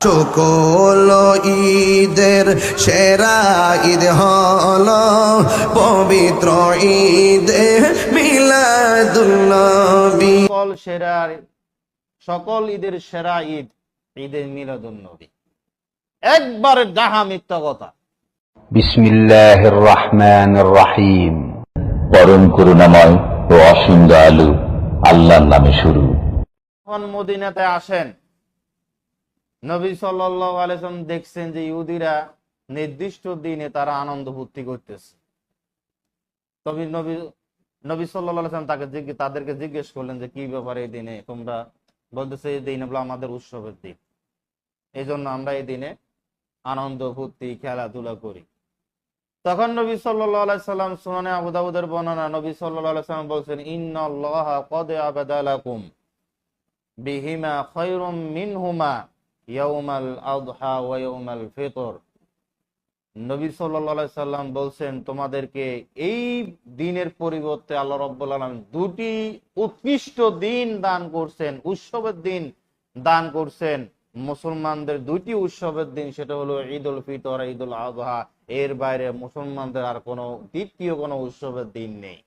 সকল ঈদের সেরা ঈদ হল পবিত্র ঈদে মিলাদুল্নবী সকল সেরা সকল ঈদের সেরা ঈদ ঈদে মিলাদুন নবী একবারে ডাহা মিথ্যা কথা। বিসমিল্লাহির রহমানির রহিম। পরম করুণাময় ও অসীম দয়ালু আল্লাহর নামে শুরু। যখন মদিনাতে আসেন নবী সাল্লাম দেখছেন যে ইহুদিরা নির্দিষ্ট দিনে তারা আনন্দ ফুর্তি করতেছে। তবে নবী নবী সাল্লাম তাকে তাদেরকে জিজ্ঞেস করলেন যে, কি ব্যাপার এই দিনে? তোমরা বলতেছে, এই দিন হলো আমাদের উৎসবের দিন। এই জন্য আমরা এই দিনে আনন্দ ফুর্তি, খেলাধুলা করি। তখন নবী সাল্লাহ সাল্লাম সুনানে আবুদাবুদের বর্ণনা, নবী সাল্লাহ সাল্লাম বলছেন, ইন্নাল্লাহ কদে আবেদালাকুম বিহিমা খৈরুম মিনহুমা। নবী সাল্লাল্লাহু সাল্লাম বলছেন, তোমাদেরকে এই দিনের পরিবর্তে আল্লাহ রাব্বুল আলামিন দুটি উৎকৃষ্ট দিন দান করছেন, উৎসবের দিন দান করছেন। মুসলমানদের দুটি উৎসবের দিন, সেটা হলো ঈদ উল ফিতর ঈদ উল আদহা। এর বাইরে মুসলমানদের আর কোনো দ্বিতীয় কোনো উৎসবের দিন নেই।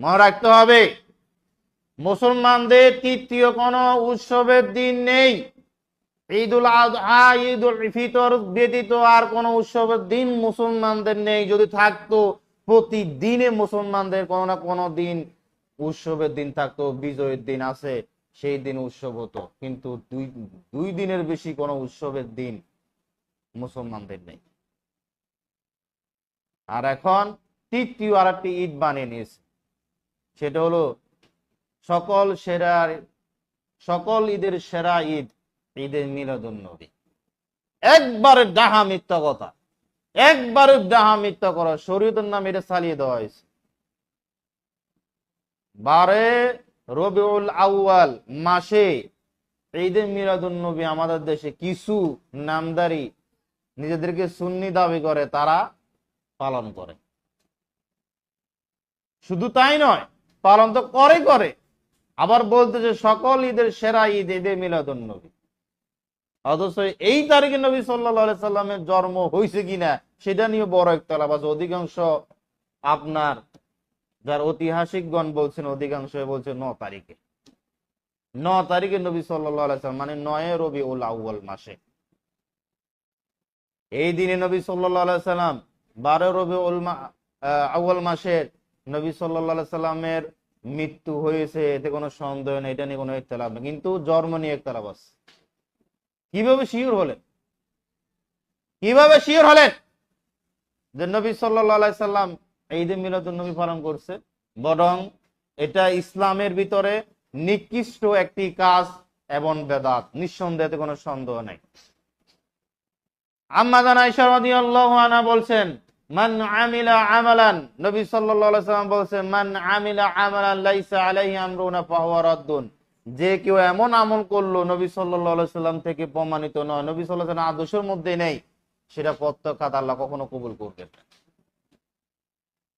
মনে রাখতে হবে মুসলমানদের তৃতীয় কোনো উৎসবের দিন নেই। ঈদ উল আজহা ঈদ উল ফিতর ব্যতীত আর কোনো উৎসবের দিন মুসলমানদের নেই। যদি থাকতো প্রতিদিনে মুসলমানদের কোনো না কোনো দিন উৎসবের দিন থাকতো, বিজয়ের দিন আছে, সেই দিন উৎসব হতো। কিন্তু দুই দুই দিনের বেশি কোনো উৎসবের দিন মুসলমানদের নেই। আর এখন তৃতীয় আর একটি ঈদ বানিয়ে নিয়েছে। সেটা হলো সকল সেরা সকল ঈদের সেরা ঈদ, ঈদের মিলাদুন নবী একবারে ডাহা মিথ্যা কথা। একবারে ডাহা মিথ্যা করা শরীয়তের নাম এটা চালিয়ে দেওয়া হয়েছে। বারে রবিউল আউয়াল মাসে ঈদে মিলাদুন নবী আমাদের দেশে কিছু নামদারি নিজেদেরকে সুন্নি দাবি করে, তারা পালন করে। শুধু তাই নয়, পালন তো করে করে। আবার বলতে যে সকল ঈদের সেরা ঈদ, ঈদে মিলাদুন নবী। অথচ এই তারিখে নবী সাল্লা সাল্লামের জন্ম হয়েছে কিনা সেটা নিয়ে বড় একটা লাভ আছে। অধিকাংশ আপনার, যার ঐতিহাসিকগণ বলছেন অধিকাংশ বলছে ন তারিখে। ন তারিখে নবী সাল্লাম মানে নয় রবি উল আউ্ল মাসে। এই দিনে নবী সাল্লাম, বারো রবি উল আউ্ল মাসের নবী সাল্লাহ সাল্লামের মৃত্যু হয়েছে, এতে কোনো সন্দেহ নেই, এটা নিয়ে কোনো ইতলাপ নেই। কিন্তু জন্ম নিয়ে ইতলাপ আছে। কীভাবে শিওর হলেন? কীভাবে শিওর হলেন? যে নবী সাল্লা সাল্লাম ঈদ মিলাদুল নবী পালন করছে, বরং এটা ইসলামের ভিতরে নিকৃষ্ট একটি কাজ এবং বেদাত। নিঃসন্দেহে কোনো সন্দেহ নেই। আম্মাদান রাদিয়াল্লাহু আনহা বলছেন যে কেউ এমন আমল করল নবী সাল্লাম থেকে প্রমাণিত নয়, নবী সাল্লাম আদর্শের মধ্যে নেই, সেটা প্রত্যাখ্যাত আল্লাহ কখনো কবুল করবেন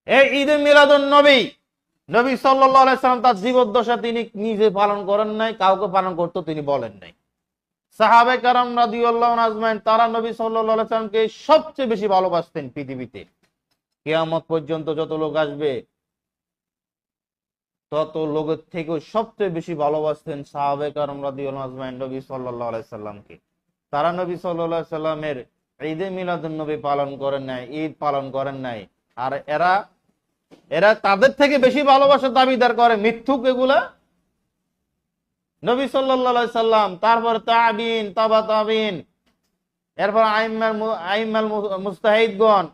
এই ঈদে মিলাদুন নবী নবী সাল্লাল্লাহু সাল্লাম তার জীবদ্দশা তিনি নিজে পালন করেন নাই, কাউকে পালন করতে তিনি বলেন নাই। সাহাবে কারাম রাদিউল্লাহ আজমাইন, তারা নবী সাল্লামকে সবচেয়ে বেশি ভালোবাসতেন পৃথিবীতে। কিয়ামত পর্যন্ত যত লোক আসবে, তত লোকের থেকেও সবচেয়ে বেশি ভালোবাসতেন সাহাবে কারাম রাদিউল্লাহ আজমাইন নবী সাল্লাল্লাহু আলাইহি সাল্লামকে। তারা নবী আলাইহি সাল্লামের ঈদে মিলাদুন নবী পালন করেন নাই, ঈদ পালন করেন নাই। আর এরা এরা তাদের থেকে বেশি ভালোবাসার দাবিদার করে, মিথ্যুক এগুলা নবী সাল্লাহ সাল্লাম, তারপর তাবিন, তাবা তাবিন, এরপর আইমাল আইমাল মুস্তাহিদগণ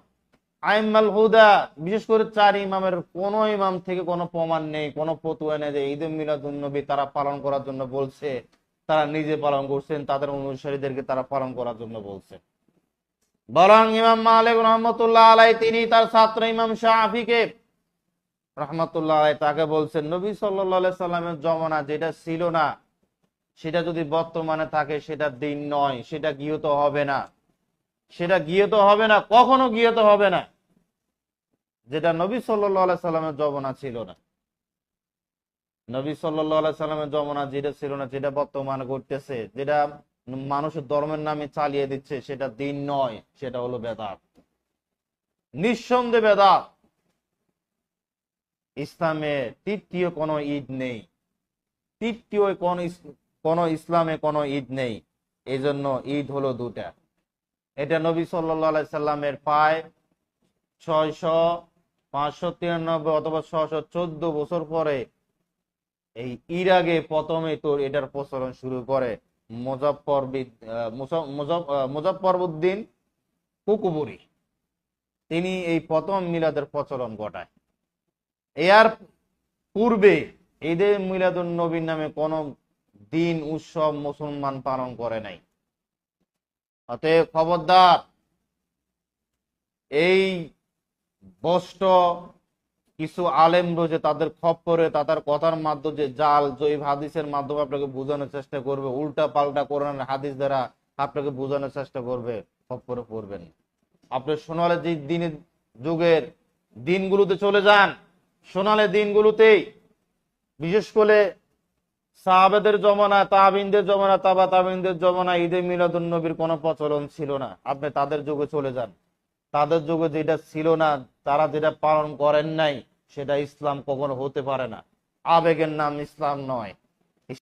আইমাল হুদা, বিশেষ করে চার ইমামের কোন ইমাম থেকে কোনো প্রমাণ নেই, কোনো ফতুয়া নেই যে ঈদ মিলাদুন নবী তারা পালন করার জন্য বলছে, তারা নিজে পালন করছেন, তাদের অনুসারীদেরকে তারা পালন করার জন্য বলছে। বরং ইমাম মালিক রহমতুল্লাহ আলাই তিনি তার ছাত্র ইমাম শাহিকে রহমতুল্লাহ তাকে বলছেন, নবী সাল্লাহ সাল্লামের জমানা যেটা ছিল না, সেটা যদি বর্তমানে থাকে, সেটা দিন নয়, সেটা হবে না। সেটা হবে না, কখনো হবে না, যেটা নবী সাল্লাহ সাল্লামের জমানা ছিল না। নবী সাল্লামের জমানা যেটা ছিল না, যেটা বর্তমানে ঘটতেছে, যেটা মানুষের ধর্মের নামে চালিয়ে দিচ্ছে, সেটা দিন নয়, সেটা হলো বেদাত। নিঃসন্দেহে বেদাত। ইসলামে তৃতীয় কোনো ঈদ নেই। তৃতীয় কোন কোন ইসলামে কোনো ঈদ নেই। এই জন্য ঈদ হলো দুটা। এটা নবী সাল্লাহ সাল্লামের প্রায় ছয়শো পাঁচশো তিরানব্বই অথবা ছশো চোদ্দ বছর পরে এই ইরাকে প্রথমে তোর এটার প্রচলন শুরু করে। মুজফর মুজফর উদ্দিন কুকুবুরি। তিনি এই প্রথম মিলাদের প্রচলন ঘটায়। এর পূর্বে ঈদে মিলাদুন নবীর নামে কোন দিন, উৎসব মুসলমান পালন করে নাই। অতএব খবরদার, এই বস্ত কিছু আলেম রয়েছে তাদের খপ্পরে তাদের কথার মাধ্যমে যে জাল জয়ীব হাদিসের মাধ্যমে আপনাকে বোঝানোর চেষ্টা করবে উল্টা পাল্টা কোরআনের হাদিস দ্বারা আপনাকে বোঝানোর চেষ্টা করবে, খপ করে পড়বেন। আপনি সোনালে যে দিনের যুগের দিনগুলোতে চলে যান সোনালে দিনগুলোতেই, বিশেষ করে সাহাবেদের জমানা তাবিনদের জমানা তাবা তাবিনদের জমানা ঈদে মিলাদুল নবীর কোনো প্রচলন ছিল না। আপনি তাদের যুগে চলে যান। তাদের যুগে যেটা ছিল না, তারা যেটা পালন করেন নাই, সেটা ইসলাম কখনো হতে পারে না। আবেগের নাম ইসলাম নয়।